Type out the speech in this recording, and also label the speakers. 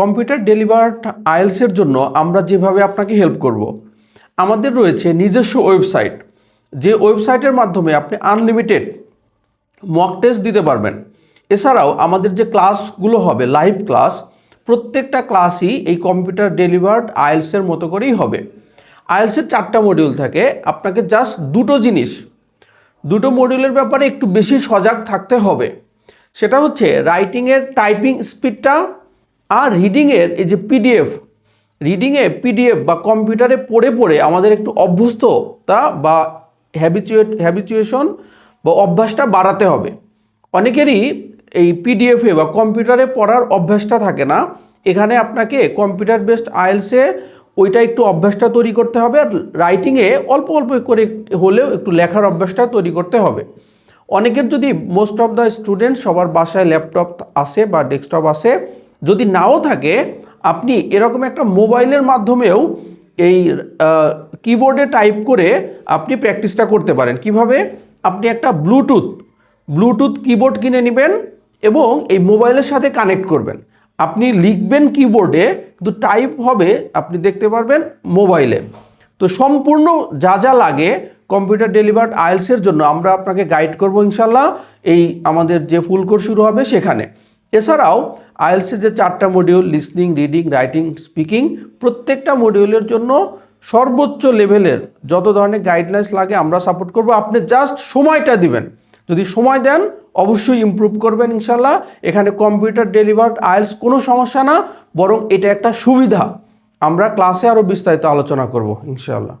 Speaker 1: Computer delivered আইএলসের জন্য আমরা যেভাবে আপনাকে হেল্প করব। আমাদের রয়েছে নিজস্ব ওয়েবসাইট, যে ওয়েবসাইটের মাধ্যমে আপনি আনলিমিটেড মক টেস্ট দিতে পারবেন এছাড়াও আমাদের যে ক্লাসগুলো হবে, লাইভ ক্লাস, প্রত্যেকটা ক্লাসই এই কম্পিউটার ডেলিভার্ড আইএলসের মতো করেই হবে আইএলসের চারটা মডিউল থাকে, আপনাকে জাস্ট দুটো জিনিস, দুটো মডিউলের ব্যাপারে একটু বেশি সজাগ থাকতে হবে সেটা হচ্ছে রাইটিংয়ের টাইপিং স্পিডটা আর রিডিংয়ের এই যে পিডিএফ রিডিংয়ে পিডিএফ বা কম্পিউটারে পড়ে পড়ে আমাদের একটু অভ্যস্ততা বা হ্যাবিচুয়েট হ্যাবিচুয়েশন বা অভ্যাসটা বাড়াতে হবে। অনেকেরই এই পিডিএফে বা কম্পিউটারে পড়ার অভ্যাসটা থাকে না। এখানে আপনাকে কম্পিউটার বেসড আইএলসে ওইটা একটু অভ্যাসটা তৈরি করতে হবে আর রাইটিংয়ে অল্প অল্প করে হলেও একটু লেখার অভ্যাসটা তৈরি করতে হবে। অনেকের যদি মোস্ট অফ দ্য স্টুডেন্ট সবার বাসায় ল্যাপটপ আসে বা ডেস্কটপ আসে যদি নাও থাকে, আপনি এরকম একটা মোবাইলের মাধ্যমেও এই কিবোর্ডে টাইপ করে আপনি প্র্যাকটিসটা করতে পারেন। কীভাবে? আপনি একটা ব্লুটুথ ব্লুটুথ কিবোর্ড কিনে নেবেন এবং এই মোবাইলের সাথে কানেক্ট করবেন। আপনি লিখবেন কিবোর্ডে কিন্তু টাইপ হবে, আপনি দেখতে পারবেন মোবাইলে তো সম্পূর্ণ যা যা লাগে কম্পিউটার ডেলিভার্ড আইএলসের জন্য আমরা আপনাকে গাইড করব ইনশাল্লাহ, এই আমাদের যে ফুল কোর্স শুরু হবে সেখানে। এছাড়াও আইএলসের যে চারটা module listening reading writing speaking প্রত্যেকটা মডিউলের জন্য সর্বোচ্চ লেভেলের যত ধরনের গাইডলাইন্স লাগে আমরা সাপোর্ট করব। আপনি জাস্ট সময়টা দিবেন। যদি সময় দেন, অবশ্যই ইমপ্রুভ করবেন ইনশাল্লাহ। এখানে কম্পিউটার ডেলিভার্ড আইএলস কোনো সমস্যা না, বরং এটা একটা সুবিধা। আমরা ক্লাসে আরও বিস্তারিত আলোচনা করব ইনশাল্লাহ।